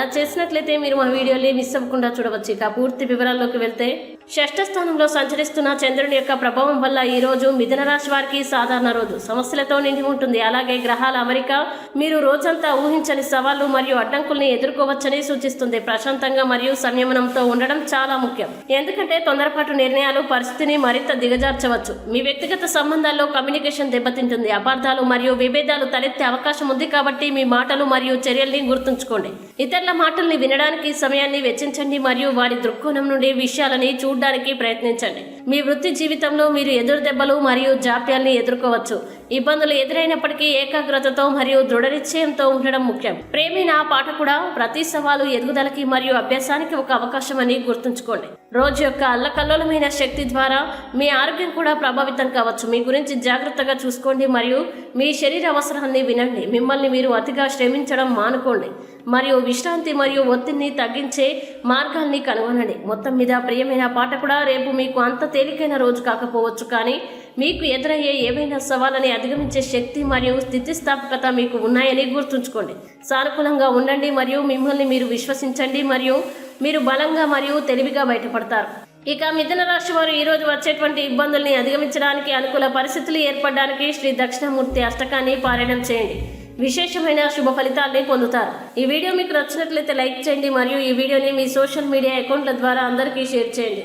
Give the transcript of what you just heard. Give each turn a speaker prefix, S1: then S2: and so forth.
S1: అలా చేసినట్లయితే మీరు మా వీడియోని మిస్ అవ్వకుండా చూడవచ్చు. ఇక పూర్తి వివరాల్లోకి వెళ్తే షష్ఠ స్థానంలో సంచరిస్తున్న చంద్రుని యొక్క ప్రభావం వల్ల ఈ రోజు మిథున రాశి వారికి సాధారణ రోజు. సమస్యలతో నిండి ఉంటుంది. అలాగే గ్రహాల అమరిక మీరు రోజంతా ఊహించని సవాళ్ళు మరియు అడ్డంకుల్ని ఎదుర్కోవచ్చని సూచిస్తుంది. ప్రశాంతంగా మరియు సంయమనంతో ఉండడం చాలా ముఖ్యం. ఎందుకంటే తొందరపాటు నిర్ణయాలు పరిస్థితిని మరింత దిగజార్చవచ్చు. మీ వ్యక్తిగత సంబంధాల్లో కమ్యూనికేషన్ దెబ్బతింటుంది. అపార్థాలు మరియు విభేదాలు తలెత్తే అవకాశం ఉంది కాబట్టి మీ మాటలు మరియు చర్యల్ని గుర్తుంచుకోండి. ఇతరుల మాటల్ని వినడానికి సమయాన్ని వెచ్చించండి మరియు వారి దృక్కోణం నుండి విషయాలని చూడడానికి ప్రయత్నించండి. మీ వృత్తి జీవితంలో మీరు ఎదురు దెబ్బలు మరియు జాప్యాల్ని ఎదుర్కోవచ్చు. ఇబ్బందులు ఎదురైనప్పటికీ ఏకాగ్రతతో మరియు దృఢ నిశ్చయంతో ఉండడం ముఖ్యం. ప్రేమైన పాట కూడా ప్రతి సవాలు ఎదుగుదలకి మరియు అభ్యాసానికి ఒక అవకాశం అని గుర్తుంచుకోండి. రోజు యొక్క అల్లకల్లోలమైన శక్తి ద్వారా మీ ఆరోగ్యం కూడా ప్రభావితం కావచ్చు. మీ గురించి జాగ్రత్తగా చూసుకోండి మరియు మీ శరీర అవసరాన్ని వినండి. మిమ్మల్ని మీరు అతిగా శ్రమించడం మానుకోండి. మరియు విశ్రాంతి మరియు ఒత్తిడిని తగ్గించే మార్గాల్ని కనుగొనండి. మొత్తం మీద ప్రియమైన పాట కూడా రేపు మీకు అంత తేలికైన రోజు కాకపోవచ్చు కానీ మీకు ఎదురయ్యే ఏవైనా సవాళ్ళని అధిగమించే శక్తి మరియు స్థితిస్థాపకత మీకు ఉన్నాయని గుర్తుంచుకోండి. సానుకూలంగా ఉండండి మరియు మిమ్మల్ని మీరు విశ్వసించండి మరియు మీరు బలంగా మరియు తెలివిగా బయటపడతారు. ఇక మిథున రాశి వారు ఈరోజు వచ్చేటువంటి ఇబ్బందుల్ని అధిగమించడానికి అనుకూల పరిస్థితులు ఏర్పడడానికి శ్రీ దక్షిణమూర్తి అష్టకాన్ని పారాయణం చేయండి. విశేషమైన శుభ ఫలితాల్ని పొందుతారు. ఈ వీడియో మీకు నచ్చినట్లయితే లైక్ చేయండి మరియు ఈ వీడియోని మీ సోషల్ మీడియా అకౌంట్ల ద్వారా అందరికీ షేర్ చేయండి.